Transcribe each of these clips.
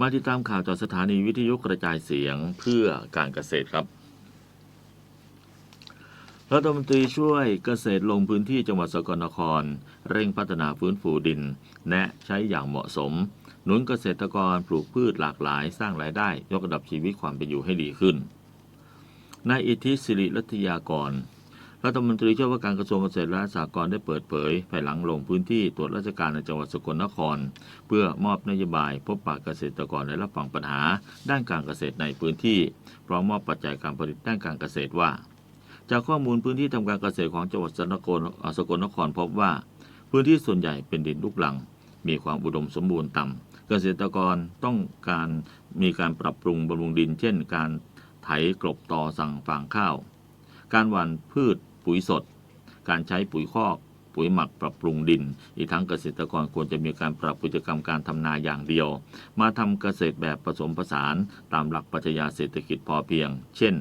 มาติดตามข่าวจากสถานีวิทยุกระจายเสียงเพื่อการเกษตรครับ รัฐมนตรีช่วยเกษตรลงพื้นที่จังหวัดสกลนคร เร่งพัฒนาฟื้นฟูดิน แนะใช้อย่างเหมาะสม หนุนเกษตรกรปลูกพืชหลากหลาย สร้างรายได้ ยกระดับชีวิตความเป็นอยู่ให้ดีขึ้นนายอิทธิสิริรัตยากร รัฐมนตรีช่วยว่าการกระทรวงเกษตรและสหกรณ์ได้เปิดเผย ภายหลังลงพื้นที่ตรวจราชการในจังหวัดสกลนคร เพื่อมอบนโยบาย พบปะเกษตรกรและรับฟังปัญหา ด้านการเกษตรในพื้นที่พร้อมมอบปัจจัยการผลิตด้านการเกษตรว่า จากข้อมูลพื้นที่ทำการเกษตรของจังหวัดสกลนครสกลนครพบว่า พื้นที่ส่วนใหญ่เป็นดินลูกหลัง มีความอุดมสมบูรณ์ต่ำเกษตรกรต้องการมีการปรับปรุงบำรุงดิน เช่น การไถกลบต่อสั่งฟางข้าว การหว่านพืช ปุ๋ยสด การใช้ปุ๋ยคอก ปุ๋ยหมักปรับปรุงดิน อีกทั้งเกษตรกรควรจะมีการปรับพฤติกรรมการทำนาอย่างเดียว มาทำเกษตรแบบผสมผสานตามหลักปรัชญาเศรษฐกิจพอเพียง เช่น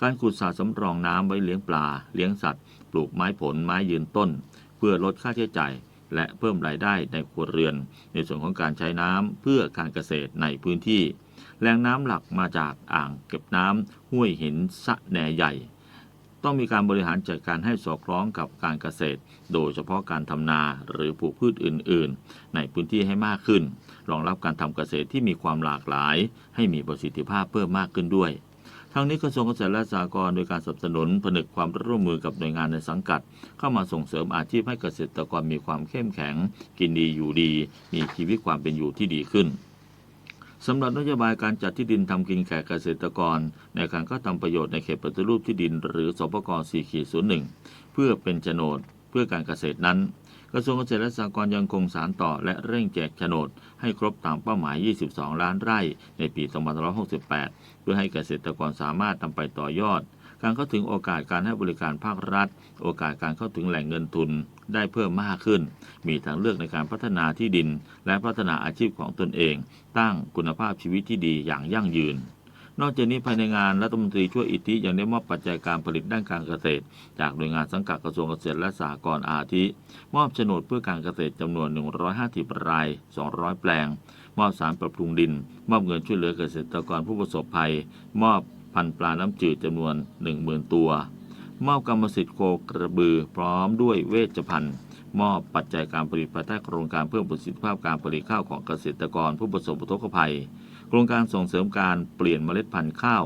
การขุดสระสำรองน้ำไว้เลี้ยงปลา เลี้ยงสัตว์ ปลูกไม้ผลไม้ยืนต้น เพื่อลดค่าใช้จ่ายและเพิ่มรายได้ในครัวเรือน ในส่วนของการใช้น้ำเพื่อการเกษตรในพื้นที่ แหล่งน้ำหลักมาจากอ่างเก็บน้ำห้วยหินสะแหนใหญ่ ต้องมีการบริหารจัดการให้สอดคล้องกับการเกษตร โดยเฉพาะการทำนาหรือปลูกพืชอื่น ๆ ในพื้นที่ให้มากขึ้น รองรับการทำเกษตรที่มีความหลากหลาย ให้มีประสิทธิภาพเพิ่มมากขึ้นด้วยทั้งนี้กระทรวงเกษตรและสหกรณ์โดยการสนับสนุนผนึกความร่วมมือกับหน่วยงานในสังกัด เข้ามาส่งเสริมอาชีพให้เกษตรกรมีความเข้มแข็ง กินดีอยู่ดี มีชีวิตความเป็นอยู่ที่ดีขึ้น สำหรับนโยบายการจัดที่ดินทำกินแก่เกษตรกร ในการก็ทำประโยชน์ในเขตปฏิรูปที่ดิน หรือสปก4.01 เพื่อเป็นโฉนดเพื่อการเกษตรนั้น กระทรวงเกษตรและสหกรณ์ยังคงสารต่อและเร่งแจกโฉนด ให้ครบตามเป้าหมาย 22 ล้านไร่ในปี 2568 เพื่อให้เกษตรกรสามารถนำไปต่อยอด การเข้าถึงโอกาสการให้บริการภาครัฐ โอกาสการเข้าถึงแหล่งเงินทุนได้เพิ่มมากขึ้น มีทางเลือกในการพัฒนาที่ดิน และพัฒนาอาชีพของตนเอง ตั้งคุณภาพชีวิตที่ดีอย่างยั่งยืนนอกจากนี้ภายในงานรัฐมนตรีช่วยอิทธิยังได้มอบปัจจัยการผลิตด้านการเกษตร จากหน่วยงานสังกัดกระทรวงเกษตรและสหกรณ์อาทิ มอบโฉนดเพื่อการเกษตรจำนวน 150 ราย 200 แปลง มอบสารปรับปรุงดิน มอบเงินช่วยเหลือเกษตรกรผู้ประสบภัย มอบ พันธุ์ปลาน้ำจืดจำนวน 10,000 ตัว มอบกรรมสิทธิ์โคกระบือพร้อมด้วยเวชภัณฑ์ มอบปัจจัยการผลิตภายใต้โครงการเพิ่มประสิทธิภาพการผลิตข้าวของเกษตรกรผู้ประสบอุทกภัย โครงการส่งเสริมการเปลี่ยนเมล็ดพันธุ์ข้าว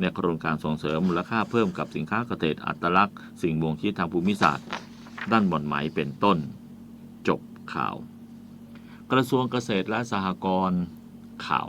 ในโครงการส่งเสริมมูลค่าเพิ่มกับสินค้าเกษตรอัตลักษณ์ สิ่งบ่งชี้ทางภูมิศาสตร์ ด้านบ่อนไหมเป็นต้น จบข่าว กระทรวงเกษตรและสหกรณ์ข่าว